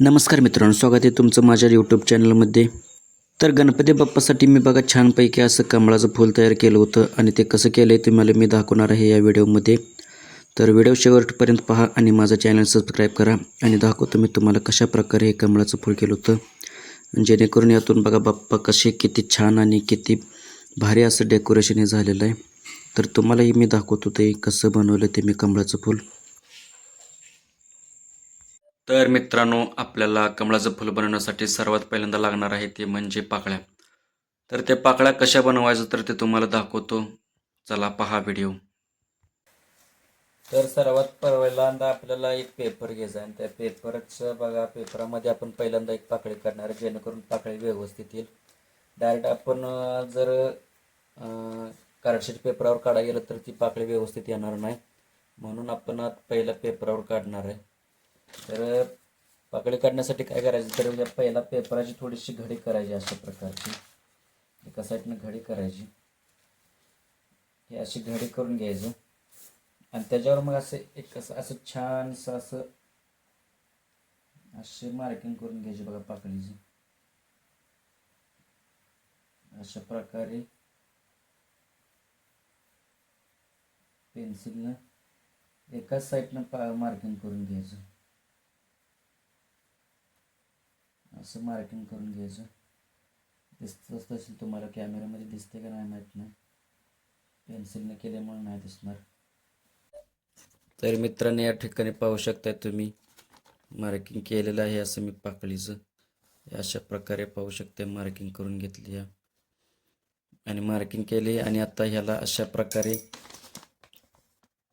नमस्कार मित्रांनो स्वागत आहे तुमचं माझ्या यूट्यूब चॅनलमध्ये तर गणपती बाप्पासाठी मी बघा छानपैकी असं कमळाचं फूल तयार केलं होतं आणि ते कसं केलं आहे ते मला मी दाखवणार आहे या व्हिडिओमध्ये. तर व्हिडिओ शेवटपर्यंत पहा आणि माझं चॅनल सबस्क्राईब करा आणि दाखवतो मी तुम्हाला कशा प्रकारे हे कमळाचं फूल केलं होतं. जेणेकरून यातून बघा बाप्पा कसे किती छान आणि किती भारी असं डेकोरेशन हे झालेलं आहे. तर तुम्हालाही मी दाखवतो ते कसं बनवलं ते मी कमळाचं फूल. तर मित्रांनो आपल्याला कमळाचं फुल बनवण्यासाठी सर्वात पहिल्यांदा लागणार आहे ते म्हणजे पाकळ्या. तर ते पाकळ्या कशा बनवायचं तर ते तुम्हाला दाखवतो. चला पहा व्हिडिओ. तर सर्वात पहिल्यांदा आपल्याला एक पेपर घ्यायचा आहे आणि त्या पेपरचं बघा पेपरामध्ये आपण पहिल्यांदा एक पाकळी करणार आहे जेणेकरून पाकळी व्यवस्थित येईल. डायरेक्ट आपण जर कार्डशीट पेपरावर काढा गेलं तर ती पाकळी व्यवस्थित येणार नाही. म्हणून आपण आता पहिला पेपरावर काढणार आहे. तर पाकळी काढण्यासाठी काय करायचं? तर या पहिला पेपराची थोडीशी घडी करायची अशा प्रकारची. एका साईडनं घडी करायची? हे अशी घडी करून घ्यायचं. आणि त्याच्यावर मग असं एक असं असं छानसं असं असे मार्किंग करून घ्यायची बघा पाकळीची अशा प्रकारे पेन्सिलनं एकाच साईडनं पा मार्किंग करून घ्यायचं. असं मार्किंग करून घ्यायचं. दिसतच असेल तुम्हाला कॅमेऱ्यामध्ये दिसते का नाही माहीत नाही. पेन्सिलने केल्यामुळे नाही दिसणार. तर मित्रांनो या ठिकाणी पाहू शकता तुम्ही मार्किंग केलेलं आहे असं मी पाकळीचं. अशा प्रकारे पाहू शकता मार्किंग करून घेतली आहे. आणि मार्किंग केली आणि आता ह्याला अशा प्रकारे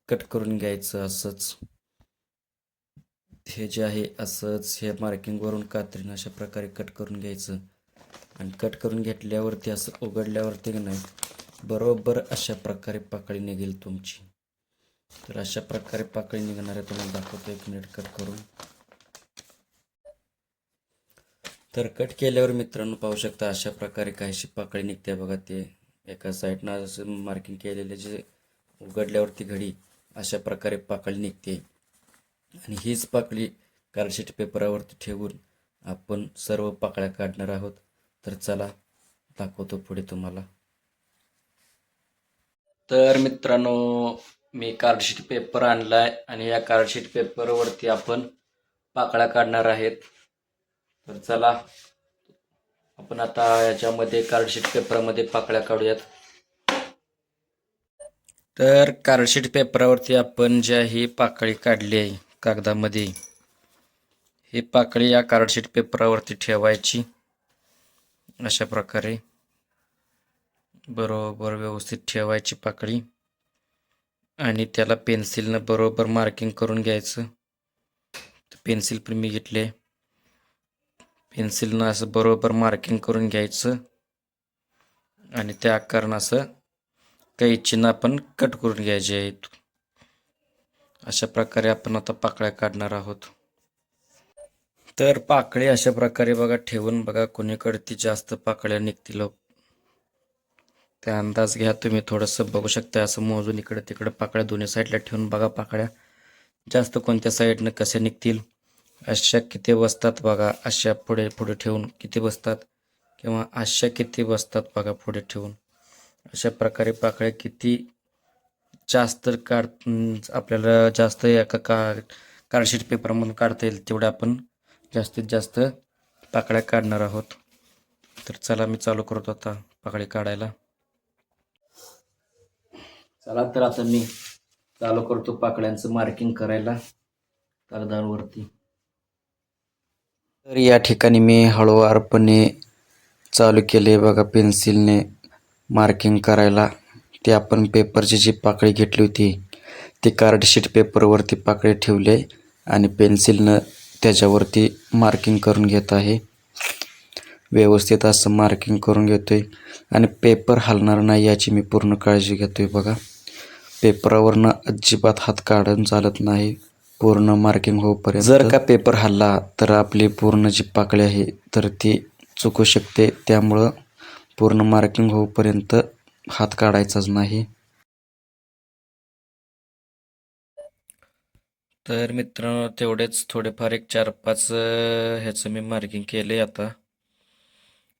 कट करून घ्यायचं असंच. हे जे आहे असंच हे मार्किंगवरून कात्रीनं अशा प्रकारे कट करून घ्यायचं. आणि कट करून घेतल्यावरती असं उघडल्यावरती नाही बरोबर अशा प्रकारे पाकळी निघेल तुमची. तर अशा प्रकारे पाकळी निघणार आहे तुम्हाला दाखवतो एक मिनिट कट करून. तर कट केल्यावर मित्रांनो पाहू शकता अशा प्रकारे काहीशी पाकळी निघते बघा ते. एका साईडनं असं मार्किंग केलेले जे उघडल्यावरती घडी अशा प्रकारे पाकळी निघते. आणि हीच पाकळी कार्डशीट पेपरावरती ठेवून आपण सर्व पाकळ्या काढणार आहोत. तर चला दाखवतो पुढे तुम्हाला. तर मित्रांनो मी कार्डशीट पेपर आणलाय आणि या कार्डशीट पेपरवरती आपण पाकळ्या काढणार आहेत. तर चला आपण आता याच्यामध्ये कार्डशीट पेपरामध्ये पाकळ्या काढूयात. तर कार्डशीट पेपरावरती आपण ज्या ही पाकळी काढली आहे कागदामध्ये ही पाकळी या कार्डशीट पेपरावरती ठेवायची. अशा प्रकारे बरोबर व्यवस्थित ठेवायची पाकळी. आणि त्याला पेन्सिलनं बरोबर मार्किंग करून घ्यायचं. पेन्सिल पण मी घेतले. पेन्सिलनं असं बरोबर मार्किंग करून घ्यायचं. आणि त्या आकारानं असं कैचीनं आपण कट करून घ्यायचे. आहेत अशा प्रकारे आपण आता पाकळ्या काढणार आहोत. तर पाकळी अशा प्रकारे बघा ठेवून बघा कोणीकडती जास्त पाकळ्या निघतील हो. त्या अंदाज घ्या तुम्ही थोडंसं बघू शकता असं मोजून इकडे तिकडे पाकळ्या दोन्ही साईडला ठेवून बघा पाकळ्या. जास्त कोणत्या साईडनं कसे निघतील अशा किती बसतात बघा अशा पुढे पुढे ठेवून किती बसतात किंवा अशा किती बसतात बघा पुढे ठेवून. अशा प्रकारे पाकळ्या किती जास्त काढ आपल्याला जास्त एका का कार्डशीट पेपरमधून काढता येईल तेवढ्या आपण जास्तीत जास्त पाकळ्या काढणार आहोत. तर चला मी चालू करतो आता पाकळी काढायला. चला तर आता मी चालू करतो पाकळ्यांचं मार्किंग करायला कागदावरती तर या ठिकाणी मी हळूवारपणे चालू केले बघा पेन्सिलने मार्किंग करायला. ते आपण पेपरची जी पाकळी घेतली होती ती कार्डशीट पेपरवरती पाकळी ठेवले आणि पेन्सिलनं त्याच्यावरती मार्किंग करून घेत आहे. व्यवस्थित असं मार्किंग करून घेतो आहे आणि पेपर हलणार नाही याची मी पूर्ण काळजी घेतो आहे बघा. पेपरावरनं अजिबात हात काढून चालत नाही. पूर्ण मार्किंग होईपर्यंत जर का पेपर हल्ला तर आपली पूर्ण जी पाकळी आहे तर ती चुकू शकते. त्यामुळं पूर्ण मार्किंग होईपर्यंत हात काढायचाच नाही. तर मित्रांनो तेवढेच थोडेफार एक चार पाच ह्याचं मी मार्किंग केले आता.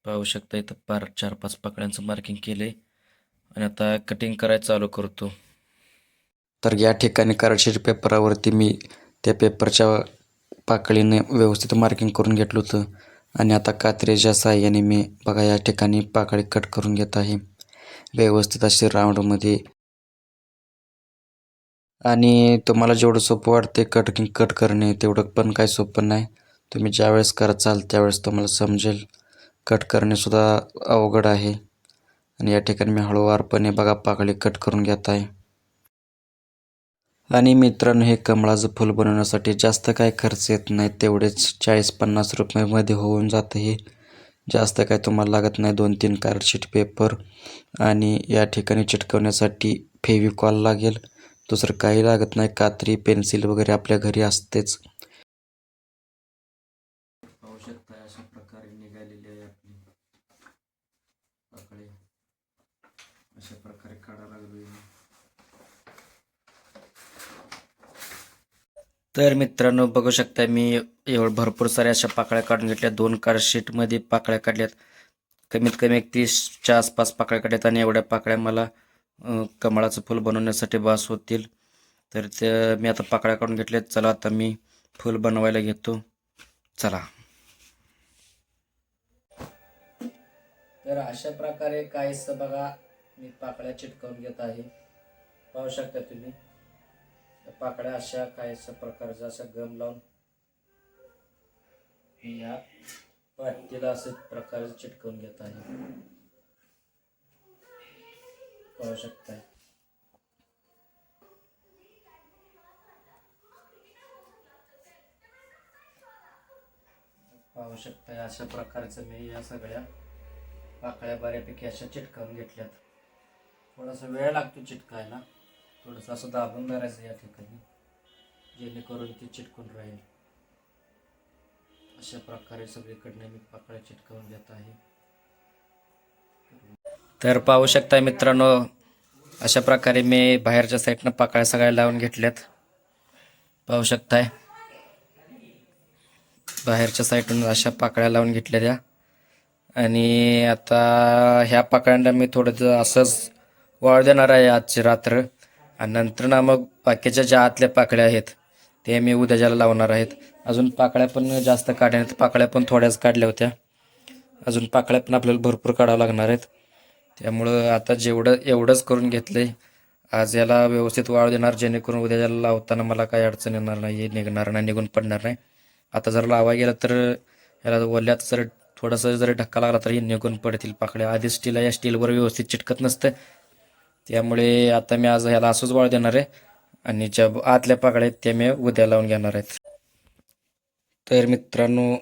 पाहू शकता इथं पार चार पाच पाकळ्यांचं मार्किंग केले आणि आता कटिंग करायला चालू करतो. तर या ठिकाणी कार्डशीट पेपरावरती मी त्या पेपरच्या पाकळीने व्यवस्थित मार्किंग करून घेतलं होतं. आणि आता कात्रीच्या साहाय्याने मी बघा या ठिकाणी पाकळी कट करून घेत आहे. व्यवस्थित अशी राऊंडमध्ये आणि तुम्हाला जेवढं सोपं वाटते कटिंग कट करणे तेवढं पण काही सोपं नाही. तुम्ही ज्यावेळेस कराचाल त्यावेळेस तुम्हाला समजेल. कट करणेसुद्धा अवघड आहे. आणि या ठिकाणी मी हळूवारपणे बघा पाकळी कट करून घेत आहे. आणि मित्रांनो हे कमळाचं फूल बनवण्यासाठी जास्त काय खर्च येत नाही. तेवढेच चाळीस पन्नास रुपयामध्ये होऊन जातं हे. जास्त काय तुम्हाला लागत नाही. दोन तीन कार्डशीट पेपर आणि या ठिकाणी चिटकवण्यासाठी फेविकॉल लागेल. दुसरं काही लागत नाही. कात्री पेन्सिल वगैरे आपल्या घरी असतेच पाहू शकता अशा प्रकारे निघालेली आहे आपली पाकळी अशा प्रकारे काढा लागलोय मी. तर मित्रांनो बघू शकता मी एवढं भरपूर साऱ्या अशा पाकळ्या काढून घेतल्या. दोन कारशीटमध्ये पाकळ्या काढल्यात. कमीत कमी एक तीसच्या आसपास पाकळ्या काढल्यात आणि एवढ्या पाकळ्या मला कमळाचं फूल बनवण्यासाठी बास होतील. तर ते मी आता पाकळ्या काढून घेतल्यात. चला आता मी फूल बनवायला घेतो. चला. तर अशा प्रकारे काहीच बघा मी पाकळ्या चिटकवून घेत आहे. पाहू शकता तुम्ही. पाकड्या पाकळ्या अशा काहीशा प्रकारच्या अशा गम लावून मी या पाटीला असं प्रकारे चिटकवून घेत आहे. पाहू शकताय. पाहू शकताय अशा प्रकारचं मी या सगळ्या पाकळ्या बऱ्यापैकी अशा चिटकावून घेतल्यात. थोडासा वेळ लागतो चिटकायला. थोडंसं असं दाबून धरायचं या ठिकाणी जेणेकरून ती चिटकून राहील. अशा प्रकारे सगळीकडनं मी पाकळ्या चिटकवून घेत आहे. तर पाहू शकता मित्रांनो अशा प्रकारे मी बाहेरच्या साईडनं पाकळ्या सगळ्या लावून घेतल्यात. पाहू शकताय. बाहेरच्या साईडून अशा पाकळ्या लावून घेतल्या त्या. आणि आता ह्या पाकळ्यांना मी थोडंसं असंच वाळ देणार आहे आजची रात्र. आणि नंतर ना मग बाकीच्या ज्या आतल्या पाकळ्या आहेत ते मी उद्या ज्याला लावणार आहेत. अजून पाकळ्या पण जास्त काढल्या आहेत पाकळ्या पण थोड्याच काढल्या होत्या. अजून पाकळ्या पण आपल्याला भरपूर काढावं लागणार आहेत. त्यामुळं आता जेवढं एवढंच करून घेतलं आहे आज याला व्यवस्थित वाळ देणार. जेणेकरून उद्या ज्याला लावताना मला काही अडचण येणार नाही निघणार नाही निघून पडणार नाही. आता जर लावा गेलं तर याला ओल्यात जर थोडंसं जर धक्का लागला तरी निघून पडतील पाकळ्या. आधी स्टील या स्टीलवर व्यवस्थित चिटकत नसतं. त्यामुळे आता मी आज ह्याला असंच वाळ देणार आहे. आणि ज्या आतल्या पाकळ्या आहेत त्या मी उद्या लावून घेणार आहेत. तर मित्रांनो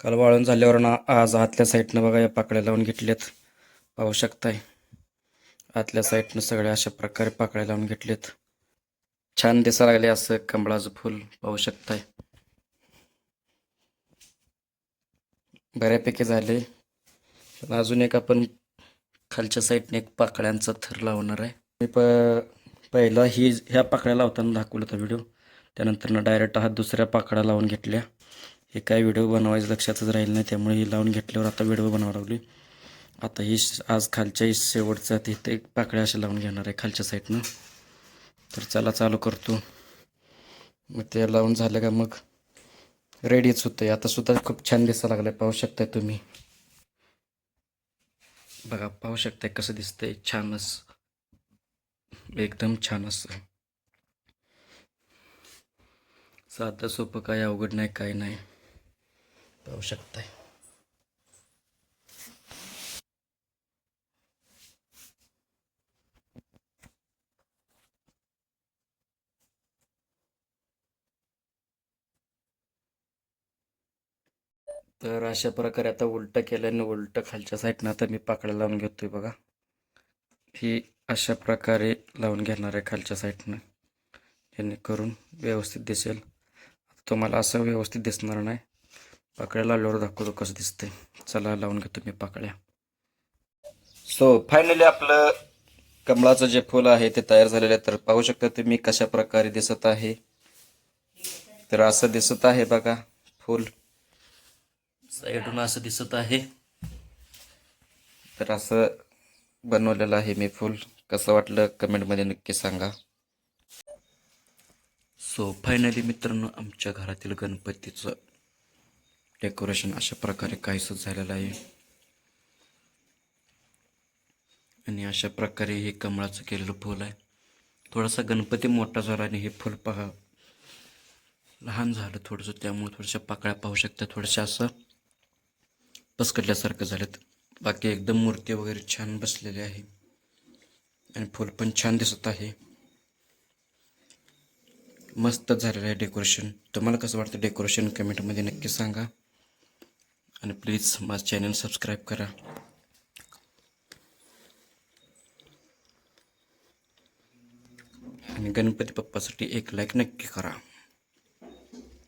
काल वाळून झाल्यावर ना आज आतल्या साईडनं बघा या पाकळ्या लावून घेतल्यात. पाहू शकताय. आतल्या साईडनं सगळ्या अशा प्रकारे पाकळ्या लावून घेतल्यात. छान दिसायला लागले असं कमळाचं फूल. पाहू शकताय. बऱ्यापैकी झाले अजून एक आपण खालच्या साईडने एक पाकळ्यांचा थर लावणार आहे. मी प पहिला ही ह्या पाकळ्या लावताना दाखवला होता व्हिडिओ त्यानंतर ना डायरेक्ट हा दुसऱ्या पाकळ्या लावून घेतल्या. हे काय व्हिडिओ बनवायचं लक्षातच राहील नाही त्यामुळे ही लावून घेतल्यावर आता व्हिडिओ बनवायला लागली. आता ही श- आज खालच्या शेवटचा तिथे एक पाकळ्या अशा लावून घेणार आहे खालच्या साईडनं. तर चला चालू करतो. मग ते लावून झालं का मग? रेडीच होतं आता सुद्धा खूप छान दिसायला लागलं आहे पाहू शकताय तुम्ही. बघा पाहू शकताय कसं दिसतंय. छानच. एकदम छान असं साधं सोपं काय अवघड नाही काय नाही. पाहू शकताय. तर अशा प्रकारे आता उलटं केल्याने उलटं खालच्या साईडनं आता मी पाकळ्या लावून घेतोय बघा. ही अशा प्रकारे लावून घेणार आहे खालच्या साईडनं जेणेकरून व्यवस्थित दिसेल. तुम्हाला असं व्यवस्थित दिसणार नाही. पाकळ्या लावल्यावर दाखवतो कसं दिसतंय. चला लावून घेतो मी पाकळ्या. सो फायनली आपलं कमळाचं जे फूल आहे ते तयार झालेलं आहे. तर पाहू शकता तुम्ही कशा प्रकारे दिसत आहे. तर असं दिसत आहे बघा फुल. साईडून असं दिसत आहे. तर असं बनवलेलं आहे मी फुल. कसं वाटलं कमेंटमध्ये नक्की सांगा. सो फायनली मित्रांनो आमच्या घरातील गणपतीचं डेकोरेशन अशा प्रकारे काहीसं झालेलं आहे. आणि अशा प्रकारे हे कमळाचं केलेलं फूल आहे. थोडासा गणपती मोठा झाला आणि हे फूल पहा. लहान झालं थोडंसं त्यामुळे थोड्याशा पाकळ्या पाहू शकता थोडंसं असं. पसकटल्यासारखं झालं बाकी एकदम मूर्ती वगैरे छान बसलेली आहे. आणि फूल पण छान दिसत आहे. मस्त झालेलं आहे डेकोरेशन तुम्हाला कसं वाटतं डेकोरेशन कमेंटमध्ये नक्की सांगा. आणि प्लीज माझं चॅनल सबस्क्राईब करा. आणि गणपती बाप्पासाठी एक लाईक नक्की करा.